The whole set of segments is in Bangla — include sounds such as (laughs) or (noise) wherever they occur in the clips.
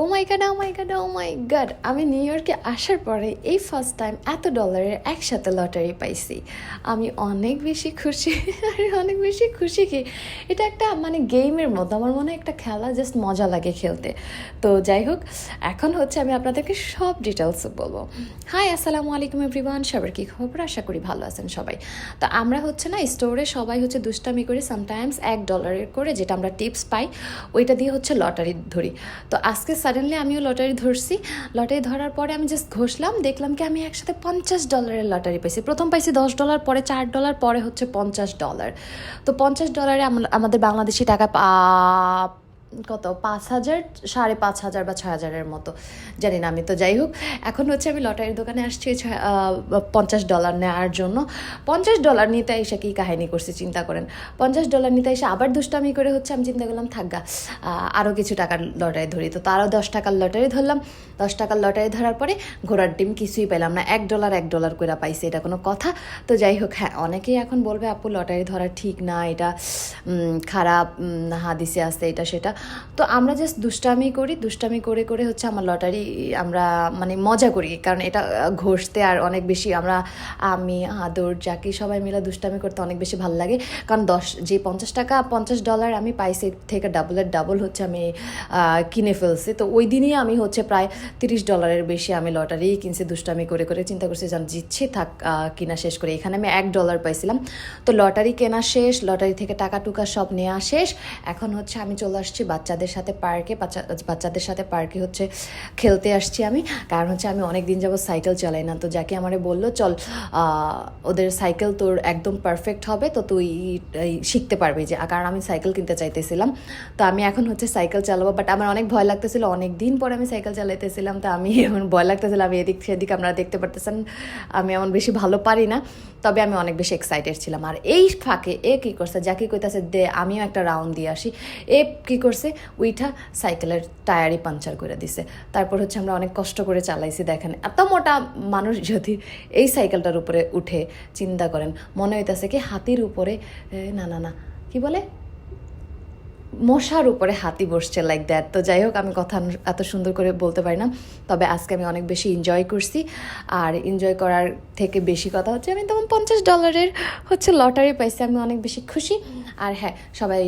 O my god oh my god oh my god আমি নিউ ইয়র্কে আসার পরে এই ফার্স্ট টাইম এত ডলারের একসাথে লটারি পাইছি। আমি অনেক বেশি খুশি (laughs) আর অনেক বেশি খুশি কি? এটা একটা মানে গেমের মতো। আমার মনে হয় একটা খেলা জাস্ট মজা লাগে খেলতে। তো যাই হোক, এখন হচ্ছে আমি আপনাদেরকে সব ডিটেলস বলব। হাই আসসালামু আলাইকুম এভরিওয়ান সবার কী খবর? আশা করি ভালো আছেন সবাই। তো আমরা হচ্ছে না স্টোরে সবাই হচ্ছে দুষ্টামি করে। সামটাইমস এক ডলারের করে যেটা আমরা টিপস পাই, ওইটা দিয়ে হচ্ছে লটারি ধরি। তো আজকে সাডেনলি আমিও লটারি ধরছি। লটারি ধরার পরে আমি জাস্ট ঘষলাম, দেখলাম কি আমি একসাথে পঞ্চাশ ডলারের লটারি পাইছি। প্রথম পাইছি দশ ডলার পরে চার ডলার পরে হচ্ছে পঞ্চাশ ডলার তো পঞ্চাশ ডলারে আম- আমাদের বাংলাদেশি টাকা কত? পাঁচ হাজার, সাড়ে পাঁচ হাজার বা ছয় হাজারের মতো। জানি না আমি তো, যাই হোক। এখন হচ্ছে আমি লটারির দোকানে আসছি পঞ্চাশ ডলার নেওয়ার জন্য। পঞ্চাশ ডলার নিতে এসে কী কাহিনী করছি, চিন্তা করেন। পঞ্চাশ ডলার নিতে এসে আবার দুষ্টামি করে হচ্ছে আমি চিন্তা করলাম থাকগা আরও কিছু টাকার লটারি ধরি। তো তারও দশ টাকার লটারি ধরলাম। দশ টাকার লটারি ধরার পরে ঘোড়ার ডিম কিছুই পেলাম না। এক ডলার এক ডলার করে পাইছি, এটা কোনো কথা? তো যাই হোক হ্যাঁ অনেকেই এখন বলবে, আপু, লটারি ধরা ঠিক না, এটা খারাপ হাদিসে আছে, এটা, সেটা। তো আমরা জাস্ট দুষ্টামি করি, দুষ্টামি করে করে হচ্ছে আমার লটারি আমরা মানে মজা করি, কারণ এটা ঘষতে আর অনেক বেশি আমরা, আমি, আদর জাকি সবাই মিলে দুষ্টামি করতে অনেক বেশি ভালো লাগে। কারণ দশ, যে পঞ্চাশ টাকা, পঞ্চাশ ডলার আমি পাইছি থেকে ডাবলের ডাবল হচ্ছে আমি কিনে ফেলছি। তো ওই দিনই আমি হচ্ছে প্রায় তিরিশ ডলারের বেশি আমি লটারি কিনছি, দুষ্টামি করে করে। চিন্তা করছি যেন জিতছি, থাক কিনা শেষ করে। এখানে আমি এক ডলার পাইছিলাম। তো লটারি কেনা শেষ, লটারি থেকে টাকা টুকা সব নেওয়া শেষ। এখন হচ্ছে আমি চলে আসছি বাচ্চাদের সাথে পার্কে, বাচ্চা- বাচ্চাদের সাথে পার্কে হচ্ছে খেলতে আসছি আমি। কারণ হচ্ছে আমি অনেক দিন যাবত সাইকেল চালাই না। তো যাকে আমারে বলল, চল ওদের সাইকেল তোর একদম পারফেক্ট হবে, তো তুই শিখতে পারবি যে। কারণ আমি সাইকেল কিনতে চাইতেছিলাম। তো আমি এখন হচ্ছে সাইকেল চালাবো বাট আমার অনেক ভয় লাগতেছিল। অনেক দিন পরে আমি সাইকেল চালাইতেছিলাম, তো আমি এমন ভয় লাগতেছিল। আমি এদিক সেদিক আপনারা দেখতে পারতেছেন, আমি এমন বেশি ভালো পারি না। তবে আমি অনেক বেশি এক্সাইটেড ছিলাম। আর এই ফাঁকে এ কী করছে, যাকে কইতাছে, দে, আমিও একটা রাউন্ড দিয়ে আসি। এ কী করছে উইঠা সাইকেলের টায়ারই পাঞ্চার করে দিছে। তারপর হচ্ছে আমরা অনেক কষ্ট করে চালাইছি, দেখেন। এত মোটা মানুষ যদি এই সাইকেলটার উপরে উঠে চিন্তা করেন, মনে হইতাছে কি হাতির উপরে না না না, কি বলে? মশার উপরে হাতি বসছে লাইক দ্যাট তো যাই হোক, আমি কথা এত সুন্দর করে বলতে পারি না, তবে আজকে আমি অনেক বেশি এনজয় করছি। আর এনজয় করার থেকে বেশি কথা হচ্ছে, আমি তেমন পঞ্চাশ ডলারের হচ্ছে লটারি পাইছি, আমি অনেক বেশি খুশি। আর হ্যাঁ সবাই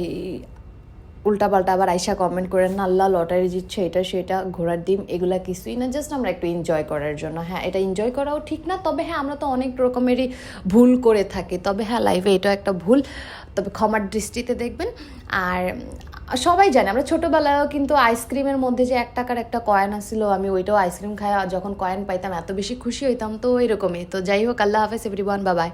উল্টাপাল্টা আবার আইসা কমেন্ট করেন না আল্লাহ লটারি জিতছে, এটা, সেটা, ঘোড়ার ডিম, এগুলা কিছুই না জাস্ট আমরা একটু এনজয় করার জন্য। হ্যাঁ এটা এনজয় করাও ঠিক না, তবে হ্যাঁ আমরা তো অনেক রকমেরই ভুল করে থাকি। তবে হ্যাঁ লাইফে এটা একটা ভুল। তবে ক্ষমার দৃষ্টিতে দেখবেন। আর সবাই জানে, আমরা ছোটোবেলায়ও কিন্তু আইসক্রিমের মধ্যে যে এক টাকার একটা কয়েন আসছিল আমি ওইটাও আইসক্রিম খাই যখন কয়েন পাইতাম, এত বেশি খুশি হইতাম, তো এরকমই তো যাই হোক, আল্লাহ হাফেজ এভরি ওয়ান বাবাই